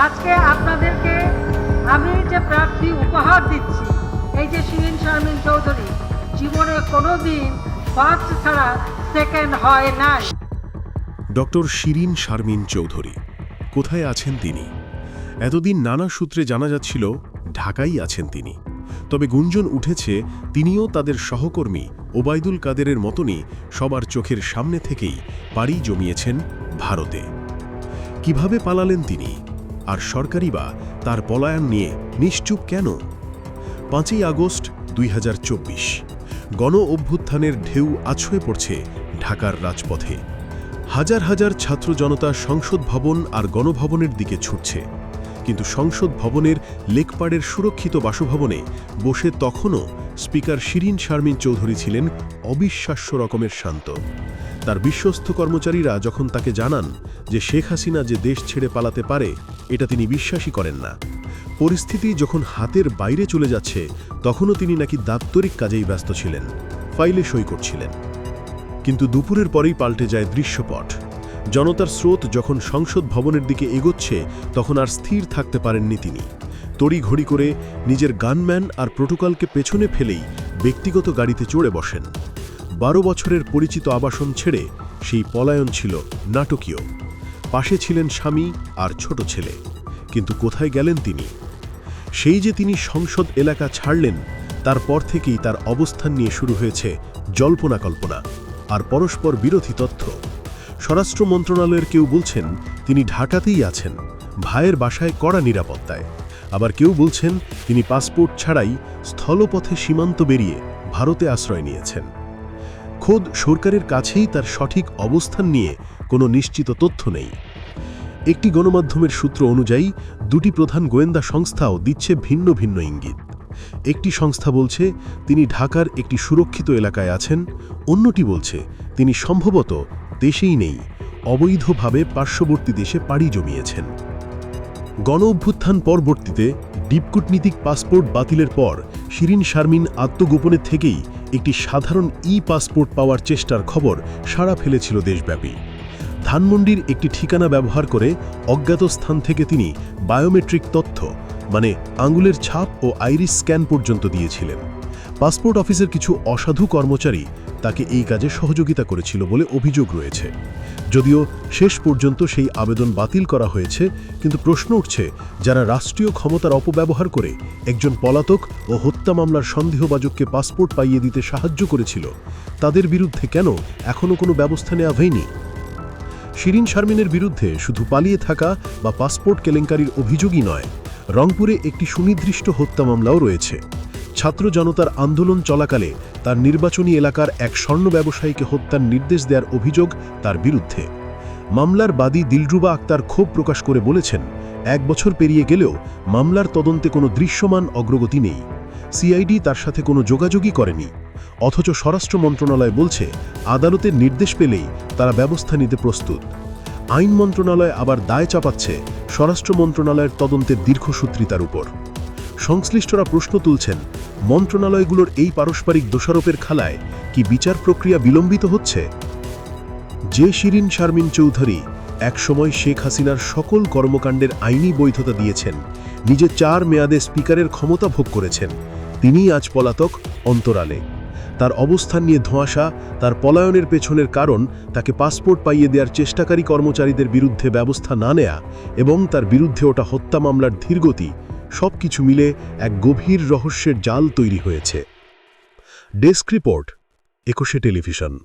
আজকে আপনাদেরকে আমি যে প্রার্থী উপহার দিচ্ছি, এই যে শিরিন শারমিন চৌধুরী, জীবনে কোনো দিন ফার্স্ট ছাড়া সেকেন্ড হয় নাই। ডক্টর শিরিন শারমিন চৌধুরী, কোথায় আছেন তিনি? এতদিন নানা সূত্রে জানা যাচ্ছিল, ঢাকাই আছেন তিনি। তবে গুঞ্জন উঠেছে, তিনিও তাদের সহকর্মী ওবায়দুল কাদেরের মতনই সবার চোখের সামনে থেকেই পাড়ি জমিয়েছেন ভারতে। কীভাবে পালালেন তিনি? আর সরকারি বা তার পলায়ন নিয়ে নিশ্চুপ কেন? পাঁচই আগস্ট দুই গণ অভ্যুত্থানের ঢেউ আছড়ে পড়ছে ঢাকার রাজপথে। হাজার হাজার ছাত্র জনতা সংসদ ভবন আর গণভবনের দিকে ছুটছে। কিন্তু সংসদ ভবনের লেকপাড়ের সুরক্ষিত বাসভবনে বসে তখনও স্পিকার শিরিন শারমিন চৌধুরী ছিলেন অবিশ্বাস্য রকমের শান্ত। তার বিশ্বস্ত কর্মচারীরা যখন তাকে জানান যে শেখ হাসিনা যে দেশ ছেড়ে পালাতে পারে, এটা তিনি বিশ্বাসই করেন না। পরিস্থিতি যখন হাতের বাইরে চলে যাচ্ছে, তখনও তিনি নাকি দাপ্তরিক কাজেই ব্যস্ত ছিলেন, ফাইলে সই করছিলেন। কিন্তু দুপুরের পরেই পাল্টে যায় দৃশ্যপট। জনতার স্রোত যখন সংসদ ভবনের দিকে এগোচ্ছে, তখন আর স্থির থাকতে পারেননি তিনি। তড়িঘড়ি করে নিজের গানম্যান আর প্রোটোকলকে পেছনে ফেলেই ব্যক্তিগত গাড়িতে চড়ে বসেন। বারো বছরের পরিচিত আবাসন ছেড়ে সেই পলায়ন ছিল নাটকীয়। পাশে ছিলেন স্বামী আর ছোট ছেলে। কিন্তু কোথায় গেলেন তিনি? সেই যে তিনি সংসদ এলাকা ছাড়লেন, তারপর থেকেই তার অবস্থান নিয়ে শুরু হয়েছে জল্পনা কল্পনা আর পরস্পর বিরোধী তথ্য। স্বরাষ্ট্র মন্ত্রণালয়ের কেউ বলছেন, তিনি ঢাকাতেই আছেন, ভাইয়ের বাসায় কড়া নিরাপত্তায়। আবার কেউ বলছেন, তিনি পাসপোর্ট ছাড়াই স্থলপথে সীমান্ত বেরিয়ে ভারতে আশ্রয় নিয়েছেন। খোদ সরকারের কাছেই তার সঠিক অবস্থান নিয়ে কোনো নিশ্চিত তথ্য নেই। একটি গণমাধ্যমের সূত্র অনুযায়ী, দুটি প্রধান গোয়েন্দা সংস্থাও দিচ্ছে ভিন্ন ভিন্ন ইঙ্গিত। একটি সংস্থা বলছে, তিনি ঢাকার একটি সুরক্ষিত এলাকায় আছেন, অন্যটি বলছে, তিনি সম্ভবত দেশেই নেই, অবৈধভাবে পার্শ্ববর্তী দেশে পাড়ি জমিয়েছেন। গণ অভ্যুত্থান পরবর্তীতে, ডিপকূটনীতিক পাসপোর্ট বাতিলের পর শিরিন শারমিন আত্মগোপনের থেকেই একটি সাধারণ ই পাসপোর্ট পাওয়ার চেষ্টার খবর সাড়া ফেলেছিল দেশব্যাপী। ধানমন্ডির একটি ঠিকানা ব্যবহার করে অজ্ঞাত স্থান থেকে তিনি বায়োমেট্রিক তথ্য মানে আঙ্গুলের ছাপ ও আইরিস স্ক্যান পর্যন্ত দিয়েছিলেন। পাসপোর্ট অফিসের কিছু অসাধু কর্মচারী তাকে এই কাজে সহযোগিতা করেছিল বলে অভিযোগ রয়েছে। যদিও শেষ পর্যন্ত সেই আবেদন বাতিল করা হয়েছে, কিন্তু প্রশ্ন উঠছে যারা রাষ্ট্রীয় ক্ষমতার অপব্যবহার করে একজন পলাতক ও হত্যা মামলার সন্দেহবাজককে পাসপোর্ট পাইয়ে দিতে সাহায্য করেছিল, তাদের বিরুদ্ধে কেন এখনও কোনো ব্যবস্থা নেওয়া হয়নি? শিরিন শারমিনের বিরুদ্ধে শুধু পালিয়ে থাকা বা পাসপোর্ট কেলেঙ্কারির অভিযোগই নয়, রংপুরে একটি সুনির্দিষ্ট হত্যা মামলাও রয়েছে। ছাত্র জনতার আন্দোলন চলাকালে তার নির্বাচনী এলাকার এক স্বর্ণ ব্যবসায়ীকে হত্যার নির্দেশ দেওয়ার অভিযোগ তার বিরুদ্ধে। মামলার বাদী দিলরুবা আক্তার ক্ষোভ প্রকাশ করে বলেছেন, এক বছর পেরিয়ে গেলেও মামলার তদন্তে কোনো দৃশ্যমান অগ্রগতি নেই। সিআইডি তার সাথে কোনো যোগাযোগই করেনি। অথচ স্বরাষ্ট্র মন্ত্রণালয় বলছে আদালতের নির্দেশ পেলেই তারা ব্যবস্থা নিতে প্রস্তুত। আইন মন্ত্রণালয় আবার দায় চাপাচ্ছে স্বরাষ্ট্র মন্ত্রণালয়ের তদন্তের দীর্ঘসূত্রিতার উপর। সংশ্লিষ্টরা প্রশ্ন তুলছেন মন্ত্রণালয়গুলোর এই পারস্পরিক দোষারোপের খালায় কি বিচার প্রক্রিয়া বিলম্বিত হচ্ছে? যে শিরিন শারমিন চৌধুরী একসময় শেখ হাসিনার সকল কর্মকাণ্ডের আইনি বৈধতা দিয়েছেন, নিজে চার মেয়াদে স্পিকারের ক্ষমতা ভোগ করেছেন। তিনিই আজ পলাতক অন্তরালে। তার অবস্থান নিয়ে ধোঁয়াশা, তার পলায়নের পেছনের কারণ, তাকে পাসপোর্ট পাইয়ে দেওয়ার চেষ্টাকারী কর্মচারীদের বিরুদ্ধে ব্যবস্থা না নেয়া এবং তার বিরুদ্ধে ওটা হত্যা মামলার ধীরগতি সব কিছু মিলে এক গভীর রহস্যের জাল তৈরি হয়েছে। Desk report Ekushey television.